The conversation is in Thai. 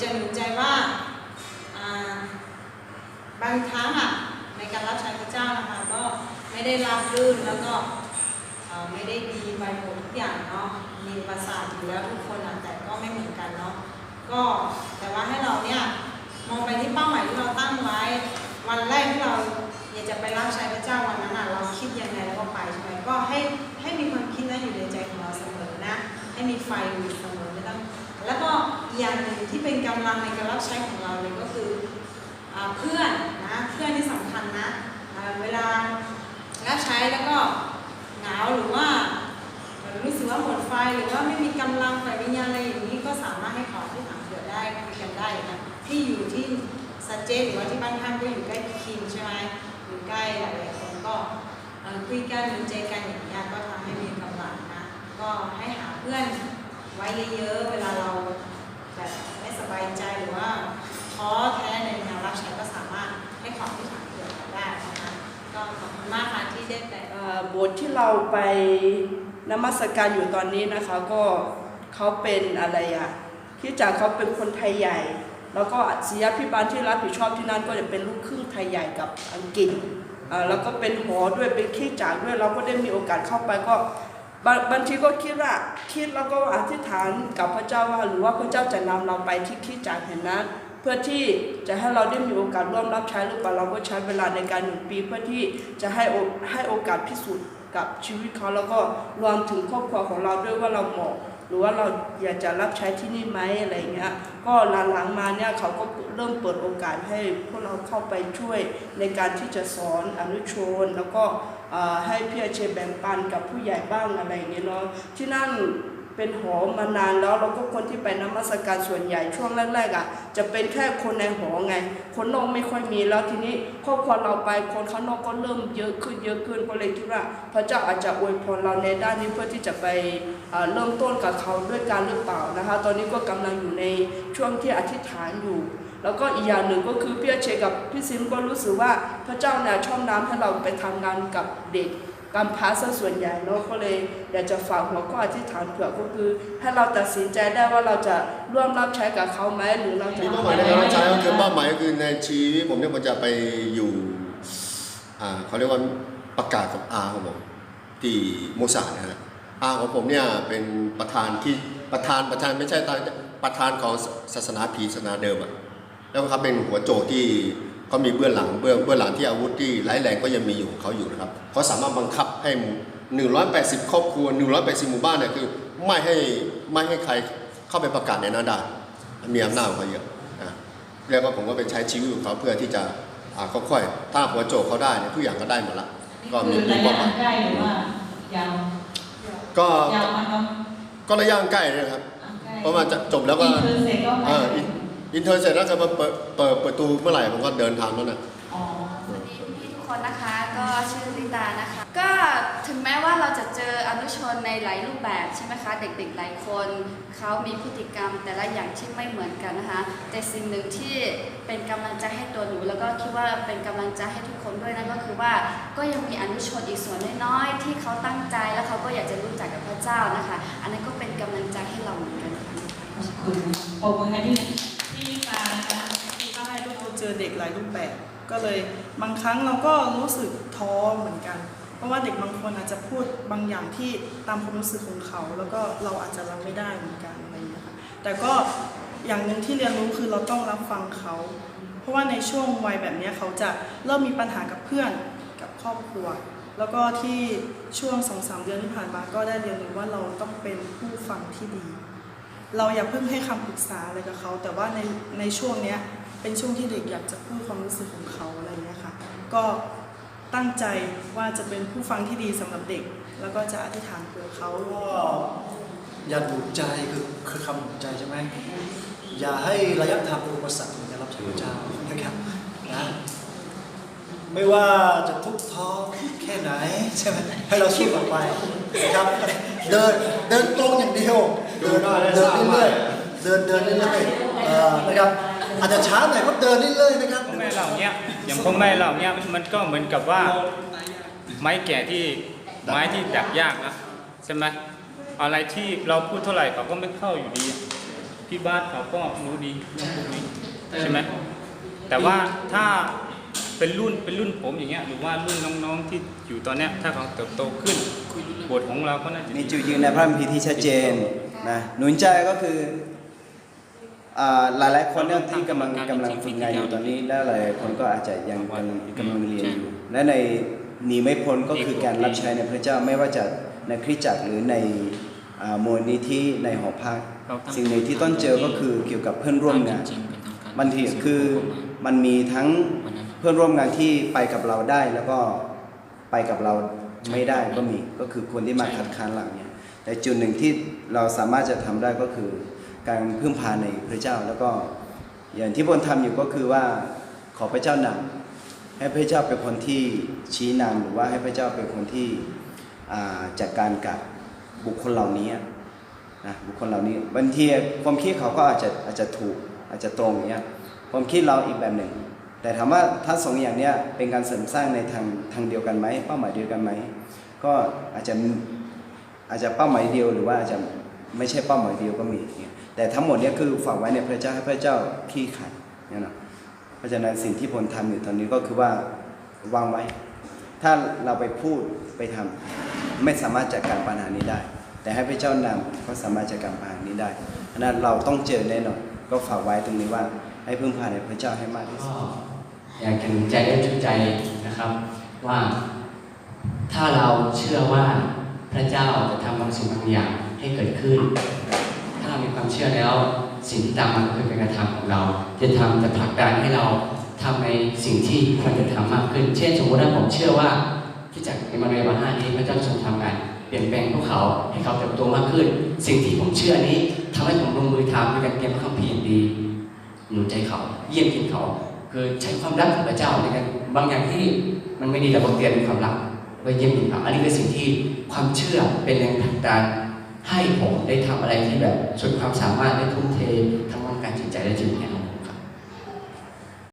จะหนุนใจว่าบางครั้งอะในการรับใช้พระเจ้านะคะก็ไม่ได้ราบรื่นแล้วก็ไม่ได้ดีไปหมดทุกอย่างเนาะมีประสาทอยู่แล้วทุกคนอะแต่ก็ไม่เหมือนกันเนาะก็แต่ว่าให้เราเนี่ยมองไปที่เป้าหมายที่เราตั้งไว้ วันแรกที่เราอยากจะไปรับใช้พระเจ้าวันนั้นอะเราคิดยังไงแล้วก็ไปใช่ไหมก็ให้ให้มีความคิดนั้นอยู่ในใจของเราเสมอนะ ให้มีไฟอยู่เสมอไม่ต้องแล้วก็อย่างหนึ่งที่เป็นกำลังในการรับใช้ของเราเลยก็คืออเพื่อนนะเพื่อนที่สำคัญนะเวลารับใช้แล้วก็เหงาหรือว่ารู้สึกว่าหมดไฟหรือว่าไม่มีกำลังฝ่ายวิญญาณอะไรอย่างนี้ก็สามารถให้ขอที่ถามเกิดได้คุยกันได้นะที่อยู่ที่สัจเจหรือว่าที่บ้านท่านก็อยู่ใกล้คิมใช่ไหมอยู่ใกล้หลายๆคนก็คุยกันหรือใจกันอย่างนี้ก็ำลังนะ ก็ให้หาเพื่อนไว้ เยอะๆ เวลาเราแบบไม่สบายใจหรือว่าท้อแท้ในงานรับใช้ก็สามารถให้ความที่ถามเกิดได้นะคะก็ขอบคุณมากค่ะที่ได้แต่โบสถ์ที่เราไปนมัสการอยู่ตอนนี้นะคะก็เขาเป็นอะไรอะที่จากเขาเป็นคนไทยใหญ่ แล้วก็ศิยาพิบาลที่รับผิดชอบที่นั่นก็จะเป็นลูกครึ่งไทยใหญ่กับอังกฤษแล้วก็เป็นหอด้วยเป็นขี้จากด้วยเราก็ได้มีโอกาสเข้าไปก็ บางบางทีก็คิดว่าคิดแล้วก็อธิษฐานกับพระเจ้าว่าหรือว่าพระเจ้าจะนำเราไปที่ขี้จากเห็นนเพื่อที่จะให้เราได้มีโอกาสร่วมรับใช้หรือเปล่าเราก็ใช้เวลาในการหนึ่งปี เพื่อที่จะให้ให้โอกาสพิสูจน์กับชีวิตเขาแล้วก็รวมถึงครอบครัวของเราด้วยว่าเราเหมาะ หรือว่าเราอยากจะรับใช้ที่นี่ไหมอะไรเงี้ยก็หลังๆมาเนี่ยเขาก็เริ่มเปิดโอกาสให้พวกเราเข้าไปช่วยในการที่จะสอนอนุชน แล้วก็อ่อให้พี่อาเชแบ่งปันกับผู้ใหญ่บ้างอะไรเงี้ยเนาะที่นั่น เป็นหอมานานแล้วแล้วก็คนที่ไปนมัสการส่วนใหญ่ช่วงแรกๆอะจะเป็นแค่คนในหอไง คนนอกไม่ค่อยมีแล้วทีนี้ครอบครัวเราไปคนข้างนอกก็เริ่มเยอะขึ้นเยอะขึ้นก็เลยคิดว่า พระเจ้าอาจจะอวยพรเราในด้านนี้เพื่อที่จะไปเริ่มต้นกับเขาด้วยการหรือเปล่านะคะ ตอนนี้ก็กำลังอยู่ในช่วงที่อธิษฐานอยู่แล้วก็อีกอย่างหนึ่งก็คือพี่อเชกับพี่ซิมก็รู้สึกว่าพระเจ้าเนี่ยชอบน้ำให้เราไปทำงานกับเด็ก การพาซะส่วนใหญ่เนาะก็เลยอยากจะฝากหัวข้ออธิษฐานเผื่อก็คือให้เราตัดสินใจได้ว่าเราจะร่วมรับใช้กับเขาไหมหรือเราจะมีเป้าหมายในการรับใช้ก็คือเป้าหมายก็คือในชีวิตผมเนี่ยผมจะไปอยู่อ่าเขาเรียกว่าประกาศกับอาของผมที่โมซานะฮะอาของผมเนี่ยเป็นประธานที่ประธานประธานไม่ใช่ประธานของศาสนาผีศาสนาเดิมอะแล้วเขาเป็นหัวโจกที่ เขามีเบื้องหลังเบื้องเบื้องหลังที่อาวุธที่ร้ายแรงก็ยังมีอยู่ของเขาอยู่นะครับเขาสามารถบังคับให้หมู่180 ครอบครัว 180 หมู่บ้านเนี่ยคือไม่ให้ไม่ให้ใครเข้าไปประกาศในนั้นได้มีอำนาจของเขาเยอะนะเรียกว่าผมก็ไปใช้ชีวิตของเขาเพื่อที่จะอ่าค่อยๆถ้าหัวโจกเขาได้เนี่ยทุกอย่างก็ได้หมดละก็มีคือมีระเป้ายะหมายใกล้หรือว่ายาวก็ยาวมากครับก็ระยะใกล้นะครับเพราะว่าจะจบแล้วก็อินเตอร์เซ็ตก็เอออินอินเทอร์เสร็จแล้วก็มาเปิดเปิดประตูเมื่อไหร่ผมก็เดินทางแล้วนะอ๋อสวัสดีพี่ทุกคนนะคะ ก็ชื่อลิตานะคะ ก็ถึงแม้ว่าเราจะเจออนุชนในหลายรูปแบบใช่ไหมคะ เด็กๆหลายคนเขามีพฤติกรรมแต่ละอย่างที่ไม่เหมือนกันนะคะ แต่สิ่งหนึ่งที่เป็นกำลังใจให้ตัวหนู แล้วก็คิดว่าเป็นกำลังใจให้ทุกคนด้วยนั่นก็คือว่าก็ยังมีอนุชนอีกส่วนน้อยๆที่เขาตั้งใจแล้วเขาก็อยากจะรู้จักกับพระเจ้านะคะ อันนั้นก็เป็นกำลังใจให้เราเหมือนกันค่ะขอบคุณขอบคุณค่ะที่ที่มานะคะใช่ก็คือเจอเด็กหลายรูปแบบ ก็เลยบางครั้งเราก็รู้สึกท้อเหมือนกัน เพราะว่าเด็กบางคนอาจจะพูดบางอย่างที่ตามความรู้สึกของเขา แล้วก็เราอาจจะรับไม่ได้เหมือนกันอะไรอย่างเงี้ยค่ะแต่ก็อย่างหนึ่งที่เรียนรู้คือเราต้องรับฟังเขา เพราะว่าในช่วงวัยแบบนี้เขาจะเริ่มมีปัญหากับเพื่อนกับครอบครัว แล้วก็ที่ช่วงสองสามเดือนที่ผ่านมาก็ได้เรียนรู้ว่าเราต้องเป็นผู้ฟังที่ดี เราอย่าเพิ่งให้คำปรึกษาอะไรกับเขา แต่ว่าในในช่วงเนี้ยเป็นช่วงที่เด็กอยากจะพูดความรู้สึกของเขาอะไรเงี้ยค่ะ ก็ตั้งใจว่าจะเป็นผู้ฟังที่ดีสำหรับเด็ก แล้วก็จะอธิษฐานเผื่อเขาก็อย่าหนุใจคือคือคำหนุใจใช่ไหมอย่าให้ระยะทางเป็นอุปสรรคในการรับใช้พระเจ้านะครับนะไม่ว่าจะทุกข์ท้อแค่ไหนใช่ไหมให้เราสู้ต่อไปนะครับเดินเดินตรงอย่างเดียว เดินเดินเรื่อยๆเดินเดินเรื่อยๆเอ่อนะครับอาจจะช้าหน่อยก็เดินเรื่อยๆนะครับ พ่อแม่เหล่าเนี้ยอย่างพ่อแม่เหล่าเนี้ยมันก็เหมือนกับว่า ไม้แก่ที่ไม้ที่ดักยากนะใช่ไหมอะไรที่เราพูดเท่าไหร่เขาก็ไม่เข้าอยู่ดีคพี่บาสเขาก็รู้ดีเรื่องพวกนี้ใช่ไหมแต่ว่าถ้าเป็นรุ่นเป็นรุ่นผมอย่างเงี้ยหรือว่ารุ่นน้องๆที่อยู่ตอนเนี้ยถ้าเขาเติบโตขึ้นบทของเราก็น่าจะมีจุดยืนในพระคัมภีร์ที่ชัดเจน นะหนุนใจก็คืออ่าหลายๆคนเนี่ยที่กำลังกำลังฝึกงานอยู่ตอนนี้และหลายๆคนก็อาจจะยังกำลังกำลังเรียนอยู่ และในหนีไม่พ้นก็คือการรับใช้ในพระเจ้าไม่ว่าจะในคริสตจักรหรือในอ่ามูลนิธิในหอพักสิ่งหนึ่งที่ต้องเจอก็คือเกี่ยวกับเพื่อนร่วมงานบางทีคือมันมีทั้งเพื่อนร่วมงานที่ไปกับเราได้แล้วก็ไปกับเราไม่ได้ก็มีก็คือคนที่มาคัดค้านหลังเนี่ยแต่จุดหนึ่งที่ เราสามารถจะทำได้ก็คือการพึ่งพาในพระเจ้าแล้วก็อย่างที่บนทำอยู่ก็คือว่าขอพระเจ้านำให้พระเจ้าเป็นคนที่ชี้นำหรือว่าให้พระเจ้าเป็นคนที่จัดการกับบุคคลเหล่านี้นะบุคคลเหล่านี้บางทีความคิดเขาก็อาจจะอาจจะถูกอาจจะตรงอย่างเงี้ยความคิดเราอีกแบบหนึ่ง แต่ถามว่าถ้าสองอย่างเนี้ยเป็นการเสริมสร้างในทางทางเดียวกันไหมเป้าหมายเดียวกันไหมก็อาจจะ อาจจะเป้าหมายเดียวหรือว่าอาจจะไม่ใช่เป้าหมายเดียวก็มีแต่ทั้งหมดเนี้ยคือฝากไว้ในพระเจ้าให้พระเจ้าขี้ขันเนี่ยนะเพราะฉะนั้นสิ่งที่ผมทำอยู่ตอนนี้ก็คือว่าวางไว้ ถ้าเราไปพูดไปทำไม่สามารถจัดการปัญหานี้ได้ แต่ให้พระเจ้านำก็สามารถจัดการปัญหานี้ได้เพราะนั้นเราต้องเจอแน่นอนก็ฝากไว้ตรงนี้ว่าให้พึ่งพาในพระเจ้าให้มากที่สุดอยากจะหนุนใจและชุดใจนะครับว่าถ้าเราเชื่อว่า พระเจ้าจะทำบางสิ่งบางอย่างให้เกิดขึ้น ถ้าเรามีความเชื่อแล้ว สิ่งที่ตามมาคือการกระทำของเรา จะทำจะผลักดันให้เราทำในสิ่งที่ควรจะทำมากขึ้น เช่น สมมติว่าผมเชื่อว่าที่จากอิมาเนวาห้านี้พระเจ้าทรงทำงานเปลี่ยนแปลงพวกเขาให้เขาเติบโตมากขึ้น สิ่งที่ผมเชื่อนี้ทำให้ผมลงมือทำด้วยการเตรียมพระคัมภียดีหนุนใจเขาเยี่ยมกินเขา คือใช้ความรักของพระเจ้าในการบางอย่างที่มันไม่ดีแต่บางเตียนเป็นความรัก ก็เยี่ยมกินเขาอันนี้คือสิ่งที่ความเชื่อเป็นแรงผลักดันให้ผมได้ทำอะไรที่แบบสุดความสามารถได้ทุ่มเททั้งร่างกายจิตใจและจิตเนี่ย